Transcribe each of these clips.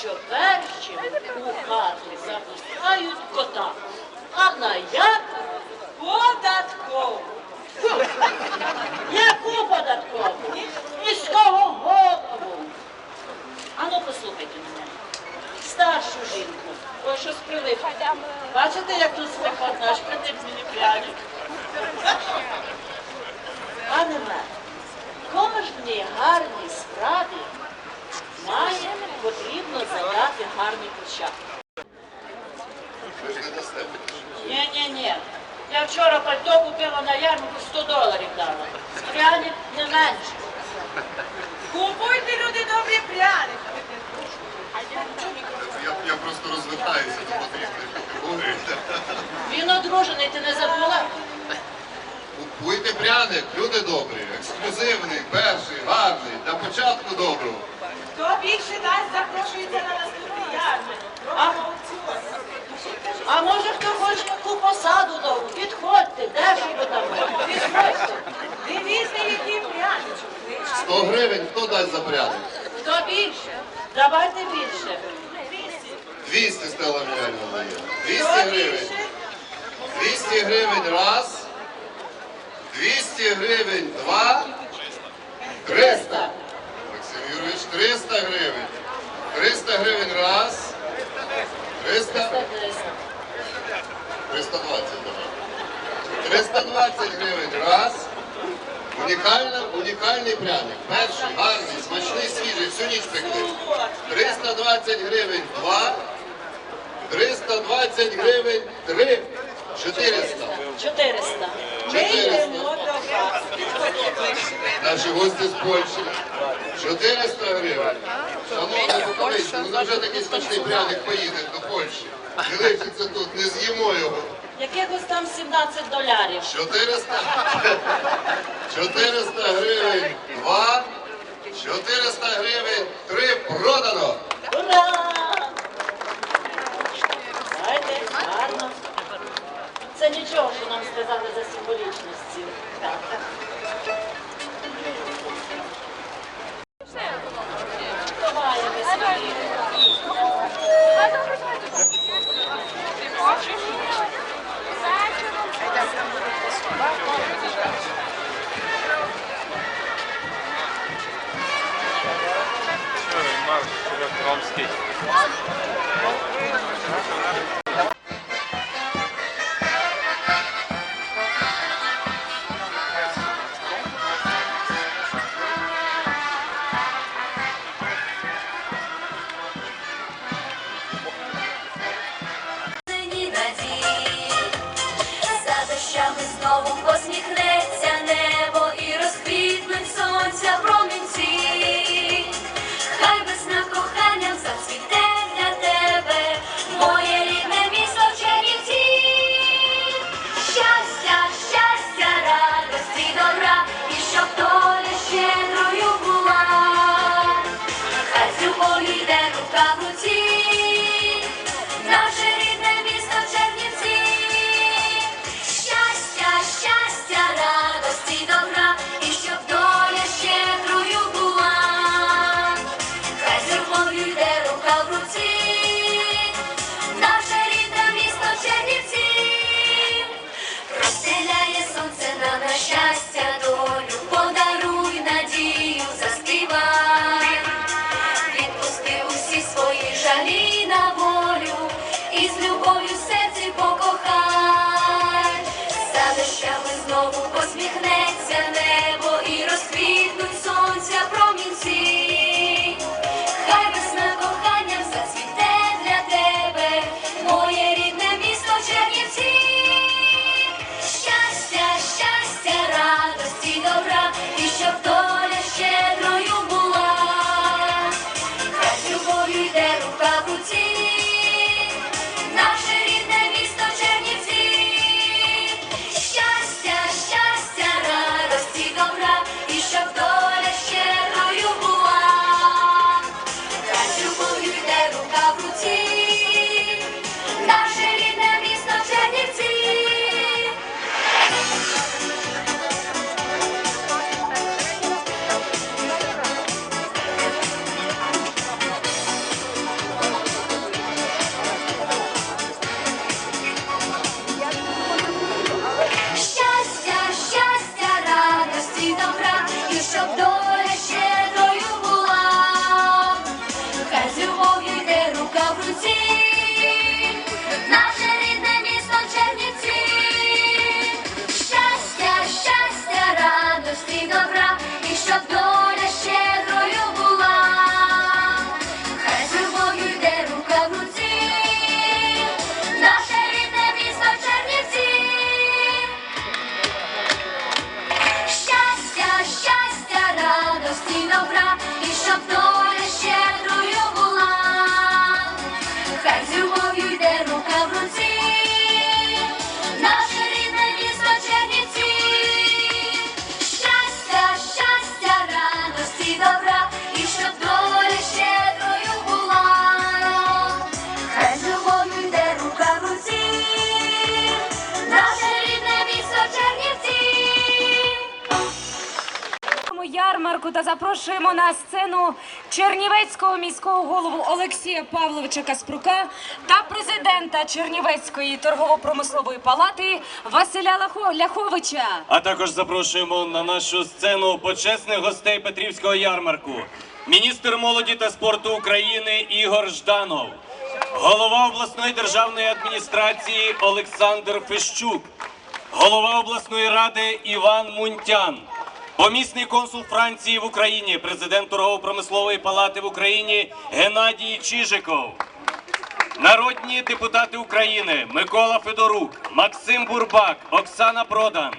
що першим у хати запускають кота, а на як податкову. Яку податкову? Міського голову. Ану, послухайте мене. Старшу жінку. Ой, щось прилип. Бачите, як тут спекотно, аж притип мені пряник. Пане мер, кожній гарній справі має потрібно задати гарний початок. Ні, ні, ні. Я вчора пальто купила на ярмарку 100 доларів дала. Пряник не менше. Купуйте, люди добрі пряники. Я, я просто розвертаюся до потрібної категорії. Він одружений, ти не забула? Купуйте пряник, люди добрі, ексклюзивний, перший, гарний, для початку доброго. Хто більше дасть, запрошується на наступний ярмарок. А? Робимо аукціон. А може хто хоче яку посаду довгу? Підходьте, дешево там. Підходьте. Дивіться, який пряничок. 100 гривень хто дасть за пряник? Хто більше? Давайте більше. 200 Стелла Мільянівна дає. 200 Хто гривень. більше? 200 гривень раз. 200 гривень два. 300. Максим Юрійович, 300 гривень. 300 гривень раз. 300. 320 давай. 320 гривень раз. Унікальна, унікальний пряник. Перший, гарний, смачний, свіжий, всю ніч пекли. 320 гривень два. 320 гривень три. 400. 400. Ми 400. йдемо до вас. Наші гості з Польщі. 400 гривень. Шановні буковинці, ну невже такий смачний пряник поїде до Польщі? Не лишиться тут, не з'їмо його. Якихось там 17 долярів. 400. 400 гривень два. 400 гривень три. Продано. Ура! Давайте, гарно. Це нічого, що нам сказали за символічності. Так. Ромський. Запрошуємо на сцену Чернівецького міського голову Олексія Павловича Каспрука та президента Чернівецької торгово-промислової палати Василя Лахо- Ляховича. А також запрошуємо на нашу сцену почесних гостей Петрівського ярмарку. Міністр молоді та спорту України Ігор Жданов, голова обласної державної адміністрації Олександр Фещук, голова обласної ради Іван Мунтян, помісний консул Франції в Україні, президент торгово-промислової палати в Україні Геннадій Чижиков. Народні депутати України Микола Федорук, Максим Бурбак, Оксана Продан.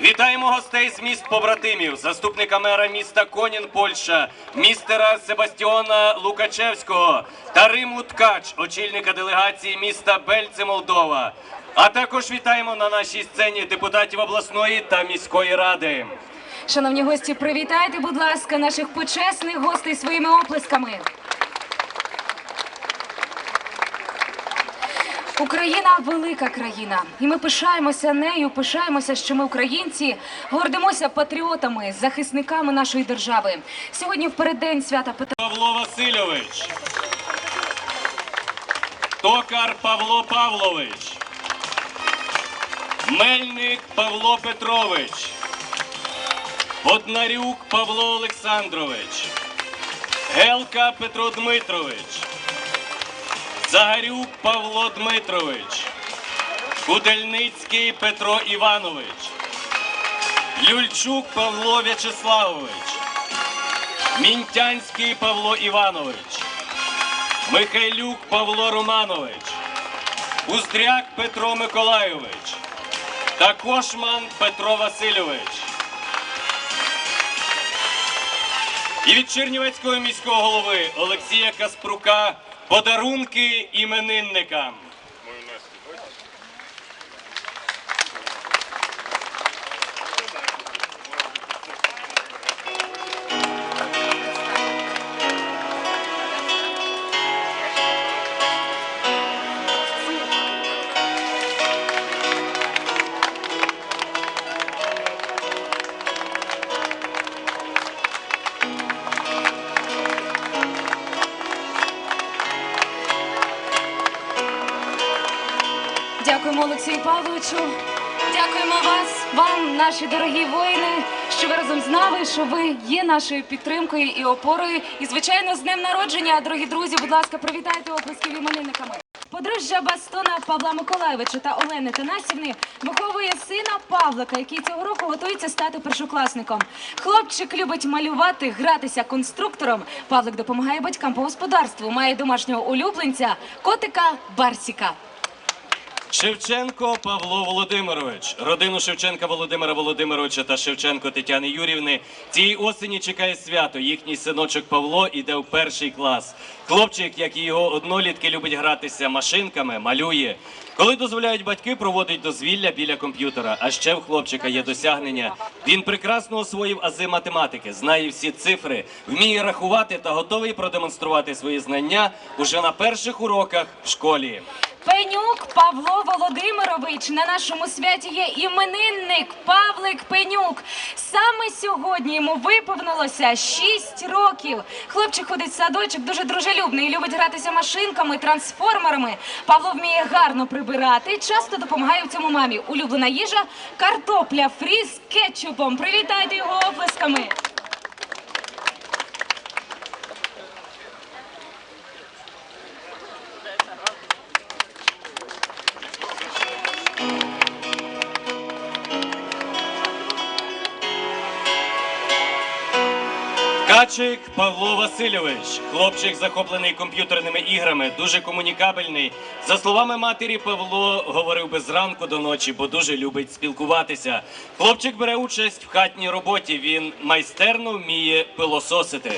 Вітаємо гостей з міст побратимів, заступника мера міста Конін, Польща, містера Себастіона Лукачевського та Риму Ткач, очільника делегації міста Бельце, Молдова. А також вітаємо на нашій сцені депутатів обласної та міської ради. Шановні гості, привітайте, будь ласка, наших почесних гостей своїми оплесками. Україна велика країна, і ми пишаємося нею, пишаємося, що ми українці, гордимося патріотами, захисниками нашої держави. Сьогодні в переддень свята Петра. Павло Васильович. Токар Павло Павлович. Мельник Павло Петрович. Боднарюк Павло Олександрович. Гелка Петро Дмитрович. Загарюк Павло Дмитрович. Кудельницький Петро Іванович. Люльчук Павло В'ячеславович. Мінтянський Павло Іванович, Михайлюк Павло Романович, Уздряк Петро Миколайович та Кошман Петро Васильович. І від Чернівецького міського голови Олексія Каспрука подарунки іменинникам. Олексію Павловичу. Дякуємо вас, вам, наші дорогі воїни, що ви разом з нами, що ви є нашою підтримкою і опорою. І, звичайно, з днем народження, дорогі друзі, будь ласка, привітайте оплесків іменинниками. Подружжя Бастона Павла Миколаєвича та Олени Танасівни виховує сина Павлика, який цього року готується стати першокласником. Хлопчик любить малювати, гратися конструктором. Павлик допомагає батькам по господарству, має домашнього улюбленця, котика Барсіка. Шевченко Павло Володимирович, родину Шевченка Володимира Володимировича та Шевченко Тетяни Юрівни. Цієї осені чекає свято. Їхній синочок Павло іде в перший клас. Хлопчик, як і його однолітки, любить гратися машинками, малює. Коли дозволяють батьки, проводить дозвілля біля комп'ютера. А ще в хлопчика є досягнення. Він прекрасно освоїв ази математики, знає всі цифри, вміє рахувати та готовий продемонструвати свої знання уже на перших уроках в школі. Пенюк Павло Володимирович на нашому святі є іменинник Павлик Пенюк. Саме сьогодні йому виповнилося 6 років. Хлопчик ходить в садочок, дуже дружелюбний, любить гратися машинками, трансформерами. Павло вміє гарно прибирати, часто допомагає в цьому мамі. Улюблена їжа картопля фрі з кетчупом. Привітайте його оплесками. Качик Павло Васильович, хлопчик захоплений комп'ютерними іграми, дуже комунікабельний. За словами матері, Павло говорив би зранку до ночі, бо дуже любить спілкуватися. Хлопчик бере участь в хатній роботі. Він майстерно вміє пилососити.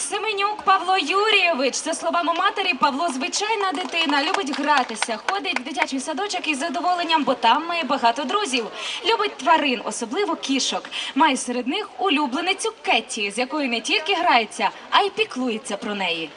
Семенюк Павло Юрійович, за словами матері, Павло звичайна дитина, любить гратися, ходить в дитячий садочок із задоволенням, бо там має багато друзів. Любить тварин, особливо кішок. Має серед них улюбленицю Кетті, з якою не тільки грається, а й піклується про неї.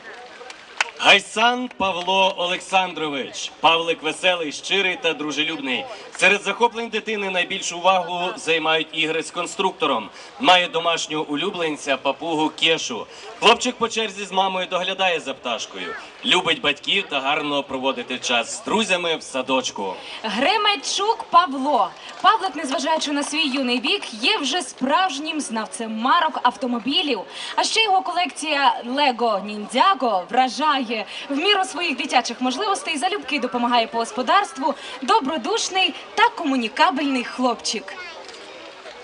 Гайсан Павло Олександрович. Павлик веселий, щирий та дружелюбний. Серед захоплень дитини найбільшу увагу займають ігри з конструктором. Має домашнього улюбленця папугу Кешу. Хлопчик по черзі з мамою доглядає за пташкою. Любить батьків та гарно проводити час з друзями в садочку. Гремечук Павло. Павлик, незважаючи на свій юний вік, є вже справжнім знавцем марок автомобілів. А ще його колекція Лего Ніндзяго вражає в міру своїх дитячих можливостей. Залюбки допомагає по господарству. Добродушний та комунікабельний хлопчик.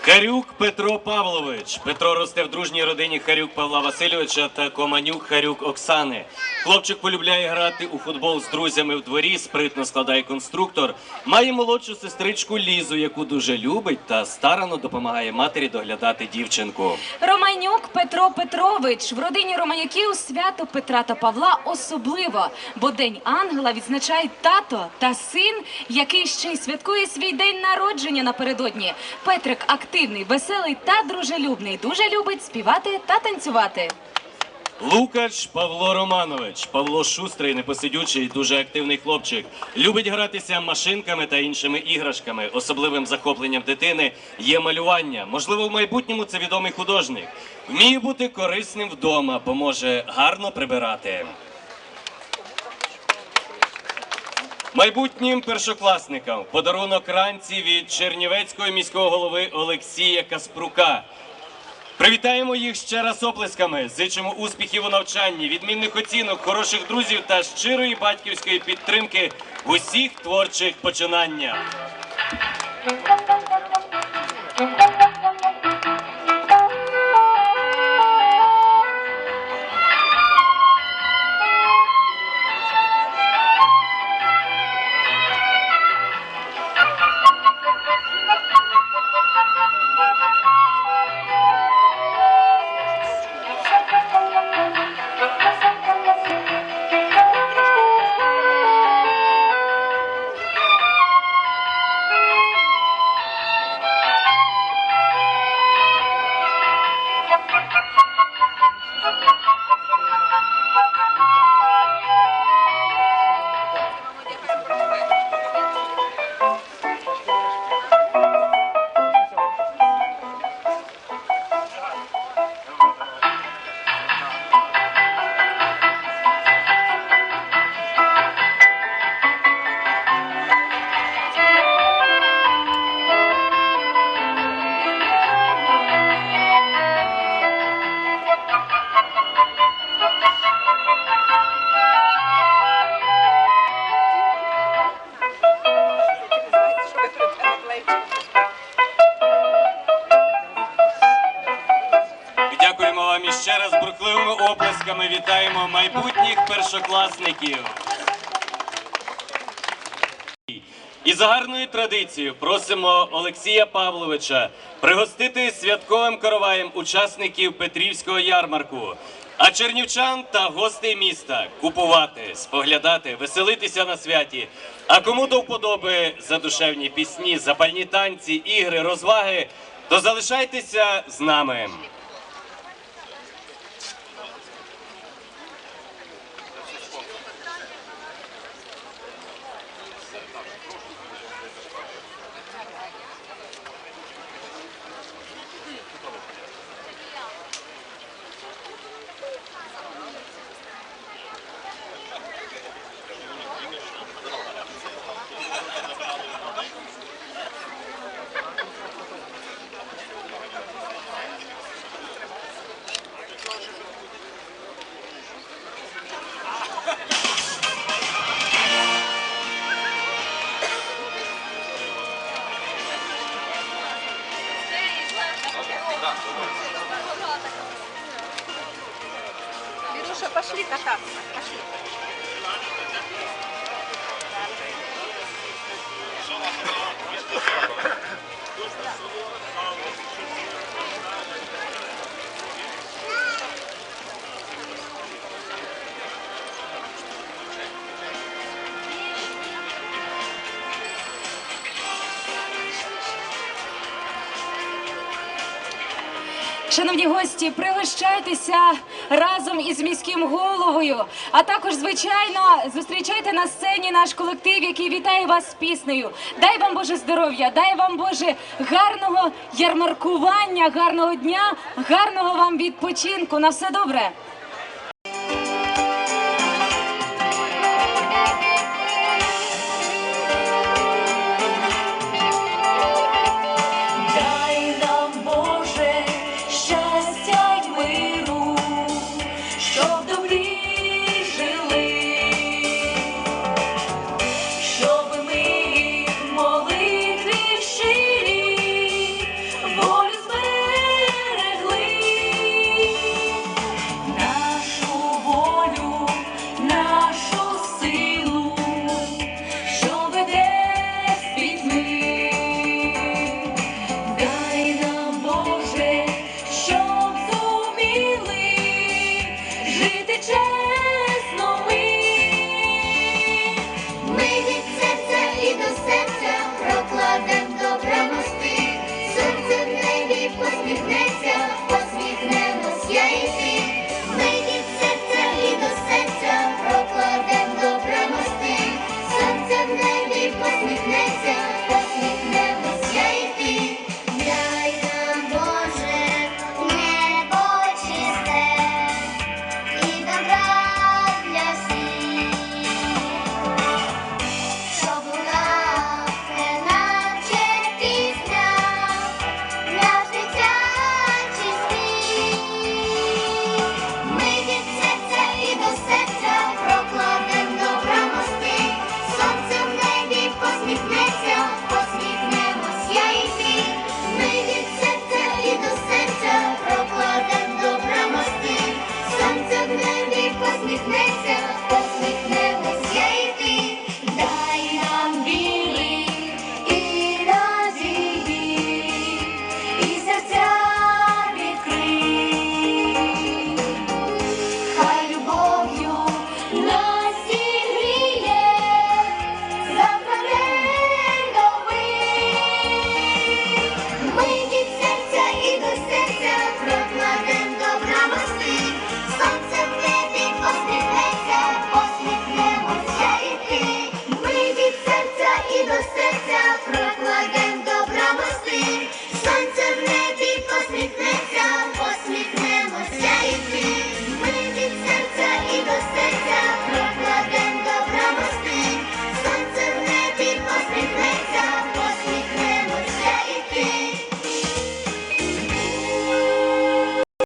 Харюк Петро Павлович. Петро росте в дружній родині Харюк Павла Васильовича та Команюк Харюк Оксани. Хлопчик полюбляє грати у футбол з друзями в дворі, спритно складає конструктор. Має молодшу сестричку Лізу, яку дуже любить та старано допомагає матері доглядати дівчинку. Романюк Петро Петрович. В родині Романюків свято Петра та Павла особливо, бо День Ангела відзначають тато та син, який ще й святкує свій день народження напередодні. Петрик активний, веселий та дружелюбний. Дуже любить співати та танцювати. Лукач Павло Романович. Павло шустрий, непосидючий, дуже активний хлопчик. Любить гратися машинками та іншими іграшками. Особливим захопленням дитини є малювання. Можливо, в майбутньому це відомий художник. Вміє бути корисним вдома, бо може гарно прибирати. Майбутнім першокласникам подарунок ранці від Чернівецького міського голови Олексія Каспрука. Привітаємо їх ще раз оплесками. Зичимо успіхів у навчанні, відмінних оцінок, хороших друзів та щирої батьківської підтримки в усіх творчих починаннях. За гарною традицією просимо Олексія Павловича пригостити святковим короваєм учасників Петрівського ярмарку, а чернівчан та гостей міста купувати, споглядати, веселитися на святі. А кому до вподоби задушевні пісні, запальні танці, ігри, розваги, то залишайтеся з нами. Шановні гості, пригощайтеся разом із міським головою. А також, звичайно, зустрічайте на сцені наш колектив, який вітає вас з піснею. Дай вам Боже здоров'я, дай вам Боже гарного ярмаркування, гарного дня, гарного вам відпочинку. На все добре.